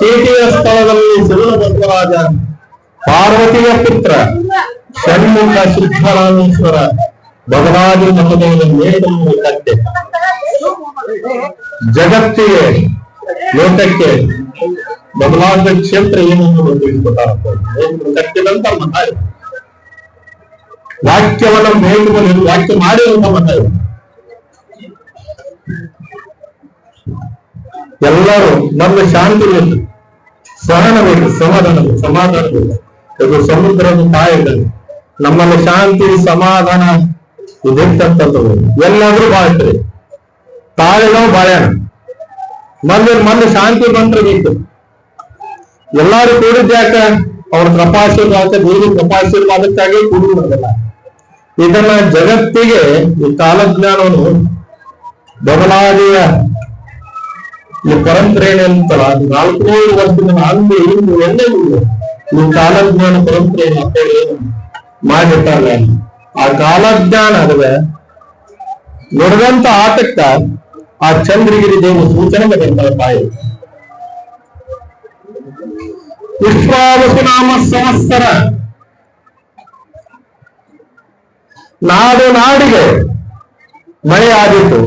ಸೀತೆಯ ಸ್ಥಳದಲ್ಲಿ ಸಿರುಳ ಬಸವರಾಜ ಪಾರ್ವತಿಯ ಪುತ್ರ, ಷಣ್ಮುಖ ಸಿದ್ಧರಾಮೇಶ್ವರ ನಮ್ಮ ಮತದೇವರ ಮೇಘವನ್ನು ಕಟ್ಟೆ ಜಗತ್ತಿಗೆ, ಲೋಕಕ್ಕೆ ಬದಲಾದ ಕ್ಷೇತ್ರ ಏನು ಅನ್ನೋದು ತಿಳಿಸ್ಕೊಟ್ಟಾರೆ ಕಟ್ಟಿದಂತ ಮತ ಇದು. ವಾಕ್ಯವನ್ನು ಮೇಘವನ್ನು ವಾಕ್ಯ ಮಾಡಿರುವಂತ ಮತ ಇದು. ಎಲ್ಲರೂ ನಮ್ಮ ಶಾಂತಿ ಬೇಕು ಸಹನ ಬೇಕು ಸಮಾಧಾನ ಬೇಕು ಸಮಾಧಾನ ಬೇಕು ಇದು ಸಮುದ್ರದ ತಾಯಿಗಳು ನಮ್ಮಲ್ಲಿ ಶಾಂತಿ, ಸಮಾಧಾನ ಇದಿರ್ತಕ್ಕಂಥದ್ದು ಎಲ್ಲಾದ್ರೂ ಬಾಳ್ತಾರೆ. ತಾಳೆನೋ ಬಾಳೆಣ ಮಂದಿರ್ ಮಂದಿ ಶಾಂತಿ ಬಂದ್ರೆ ಬೇಕು. ಎಲ್ಲಾರು ಕೂಡಿದ್ ಯಾಕ? ಅವ್ರ ಕೃಪಾಶೀರ್ವಾದ, ದೇವಿ ಕೃಪಾಶೀರ್ವಾದಕ್ಕಾಗಿ ಕೂಡಿರೋದಲ್ಲ. ಇದನ್ನ ಜಗತ್ತಿಗೆ, ಈ ಕಾಲಜ್ಞಾನವನ್ನು ಬದಲಾದಿಯ ಈ ಪರಂಪರೆ ಅಂತಲ್ಲ ನಾಲ್ಕುನೂರು ವರ್ಷದ ಅಂದು ಇಂದು ಎಲ್ಲೆಲ್ಲೂ ಈ ಕಾಲಜ್ಞಾನ ಪರಂಪರೆ ಮಕ್ಕಳು ಏನು ಮಾಡಿರ್ತಾರಲ್ಲ ಆ ಕಾಲಜ್ಞಾನ ಅದ ನೋಡಿದಂತ ಆಟಕ್ಕ ಆ ಚಂದ್ರಗಿರಿ ದೇವ ಸೂಚನೆ ಬರ್ತಾರೆ ತಾಯಿ. ವಿಶ್ವಾವಸುನಾಮ ಸಂವತ್ಸರ ನಾಡು ನಾಡಿಗೆ ಮಳೆ ಆಗಿತ್ತು,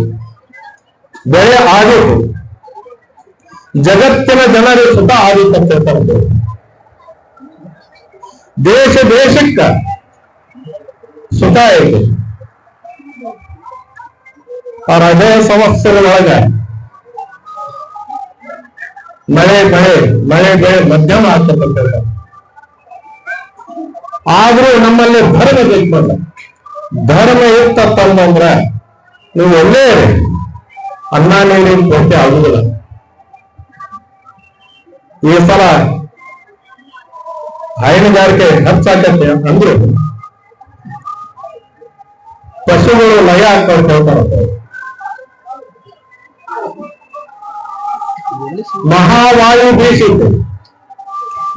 ಬೆಳೆ ಆದಿತ್ತು ಜಗತ್ತಿನ ಜನರು ಸುತ ಆದಿತ್ತು ಅಂತ ದೇಶ ದೇಶಕ್ಕ ಸುತ ಐತಿ ಆ ರಜೆ ಸಂವತ್ಸರದೊಳಗ ಮಳೆ ಬೆಳೆ ಮಳೆ ಬೆಳೆ ಮಧ್ಯಮ ಆಗ್ತಕ್ಕಂಥ ಆದ್ರೂ ನಮ್ಮಲ್ಲಿ ಧರ್ಮ ಬೇಕಲ್ಲ. ಧರ್ಮ ಇತ್ತಂದ್ರ ನೀವು ಒಳ್ಳೆ ಅನ್ನ ನೀರಿನ ಕೊರತೆ ಆಗುದಿಲ್ಲ. ಈ ಸಲ ಹೈನುಗಾರಿಕೆ ಹೆಚ್ಚಾಗತ್ತೆ ಅಂದ್ರು ಪಶುಗಳು ಲಯ ಆಗ್ತಾ ಹೇಳ್ತಾರಂತೆ ಮಹಾವಾಯು ಬೀಸಿತ್ತು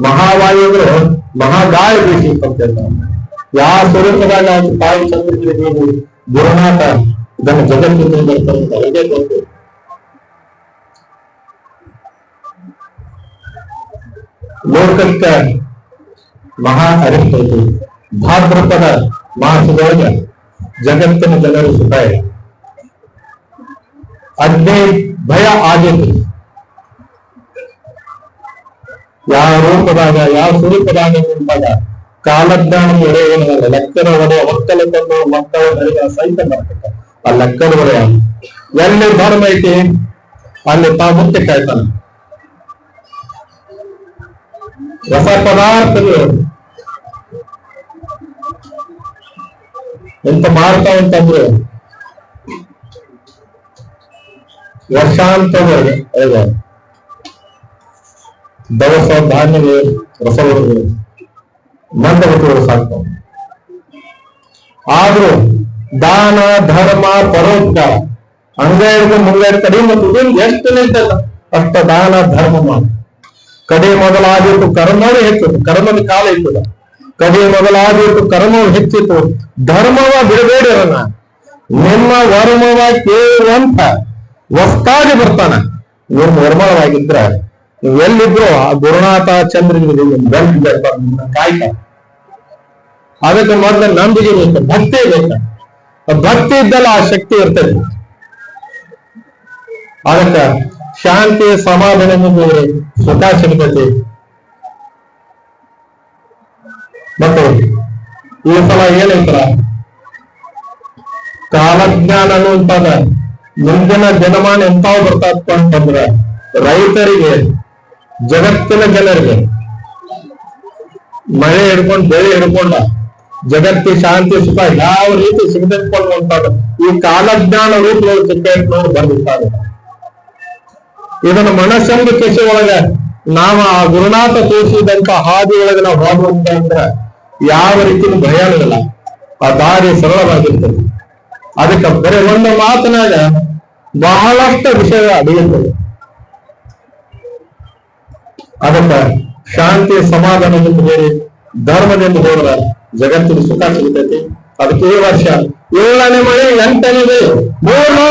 ಮಹಾವಾಯು ಅಂದ್ರೆ ಮಹಾಗಾಳಿ ಬೀಸಿತ್ತು ಅಂತ ಹೇಳ್ತಾರೆ ಯಾವ ಸ್ವರೂಪದಾಗ ಒಂದು ತಾಯಿ ಚಂದ್ರಗಿರಿ ದೇವಿ ಗುರುನಾಥ ಇದನ್ನು ಜಗತ್ತಿನ ಬರ್ತಾರೆ ಇದೇ ಗೊತ್ತು ಲೋಕಕ್ಕೆ ಮಹಾ ಅರಿಸ್ತೈತಿ ಭಾದ್ರಪದ ಮಾಸದೊಳಗೆ ಜಗತ್ತಿನ ಜನರು ಸುಖ ಅಗ್ನಿ ಭಯ ಆಗೈತಿ. ಯಾವ ರೂಪದಾಗ, ಯಾವ ಸ್ವರೂಪದಾಗ ನಿಂತಾಗ ಕಾಲಜ್ಞಾನ ಒಡೆ ಏನಲ್ಲ ಲೆಕ್ಕದ ಒಡೆ ಒಕ್ಕಲಕ್ಕನ್ನು ಮಕ್ಕಳ ಸಹಿತ ಬರ್ತಕ್ಕ ಆ ಲೆಕ್ಕದ ಒಡೆಯ ಎಲ್ಲಿ ಧರ್ಮ ಐತಿ? ಅಲ್ಲಿ ತಾ ಮುಖ್ಯ ಕಾಯ್ತಾನ ರಸ ಪದಾರ್ಥಗಳು. ಎಂತ ಮಾಡ್ತಾವಂತಂದ್ರೆ ವರ್ಷಾಂತವರೆಗೆ ಇದೆ ದವಸ, ಧಾನ್ಯಗಳು ರಸಗಳು ಮಂದವತಿಗಳು ಸಾಕ್ತಾವ. ಆದ್ರೂ ದಾನ, ಧರ್ಮ ಪರೋಪಕಾರ ಅಂಗೈಡ್ದು ಮುಂಗೈಡ್ ಕಡಿಮೆ ಎಷ್ಟು ನಿಂತಲ್ಲ? ಅಷ್ಟ ದಾನ, ಧರ್ಮ ಮಾಡಿ ಕಡೆ ಮೊದಲಾಗಿತ್ತು ಕರ್ಮವೇ ಹೆಚ್ಚಿತು ಕರ್ಮದ ಕಾಲ ಇತ್ತದ ಕಡೆ ಮೊದಲಾಗಿತ್ತು ಕರ್ಮವು ಹೆಚ್ಚಿತು. ಧರ್ಮವ ಬಿಡಬೇಡ ನಿಮ್ಮ ವರ್ಮವ ಕೇಳುವಂತ ವಸ್ತಾಗಿ ಬರ್ತಾನ. ನೀವು ನಿರ್ಮಲವಾಗಿದ್ರ ನೀವು ಎಲ್ಲಿದ್ರು ಆ ಗುರುನಾಥ ಚಂದ್ರನಿಗೆ ಬೆಂಕಿ ಕಾಯ್ತ ಅದಕ್ಕೆ ಮೊದಲು ನಂಬಿಕೆ ಬೇಕು, ಭಕ್ತಿ ಬೇಕ. ಭಕ್ತಿ ಇದ್ದಲ್ಲ ಆ ಶಕ್ತಿ ಇರ್ತದೆ. ಅದಕ್ಕ ಶಾಂತಿ ಸಮಾಧಾನ ಮೇಲೆ ಸುಖ ಸಿಗ್ತೈತಿ ಮತ್ತು ಈ ಸಲ ಏನೈತರ ಕಾಲಜ್ಞಾನ ಅನ್ನುವಂತಾದ ಮುಂದಿನ ಜನಮಾನ ಎಂತಾವ್ ಬರ್ತಾಪ್ಪ ಅಂತಂದ್ರ ರೈತರಿಗೆ, ಜಗತ್ತಿನ ಜನರಿಗೆ ಮಳೆ ಹಿಡ್ಕೊಂಡು ಬೆಳೆ ಹಿಡ್ಕೊಂಡ ಜಗತ್ತಿ ಶಾಂತಿ ಸುಖ ಯಾವ ರೀತಿ ಸಿಗದೆಕೊಳ್ಳುವಂತಾದ ಈ ಕಾಲಜ್ಞಾನ ರೂಪಗಳು ಚಿಕ್ಕ ಬರ್ದಿರ್ತಾರೆ ಇದನ್ನು ಮನಸ್ಸಂದು ಕೃಷಿ ಒಳಗ ನಾವ ಆ ಗುರುನಾಥ ತೋರಿಸಿದಂತ ಹಾದಿ ಒಳಗೆ ನಾವು ಹೋಗುವಂತ ಅಂದ್ರ ಯಾವ ರೀತಿ ಭಯ ಇರಲ್ಲ ಆ ದಾರಿ ಸರಳವಾಗಿರ್ತದೆ. ಅದಕ್ಕೆ ಬರೀ ಒಂದು ಮಾತನಾಗ ಬಹಳಷ್ಟು ವಿಷಯ ಅಡಿಯುತ್ತದೆ ಅದಕ್ಕೆ ಶಾಂತಿ ಸಮಾಧಾನದಿಂದ ಬೇರೆ ಧರ್ಮದಿಂದ ಹೋದ್ರ ಜಗತ್ತಿನ ಸುಖ ಸಿಗ್ತೈತಿ. ಅದಕ್ಕೆ ಈ ವರ್ಷ. ಏಳನೇ ಮಳೆ ಎಂಟನೇ ಮೂರು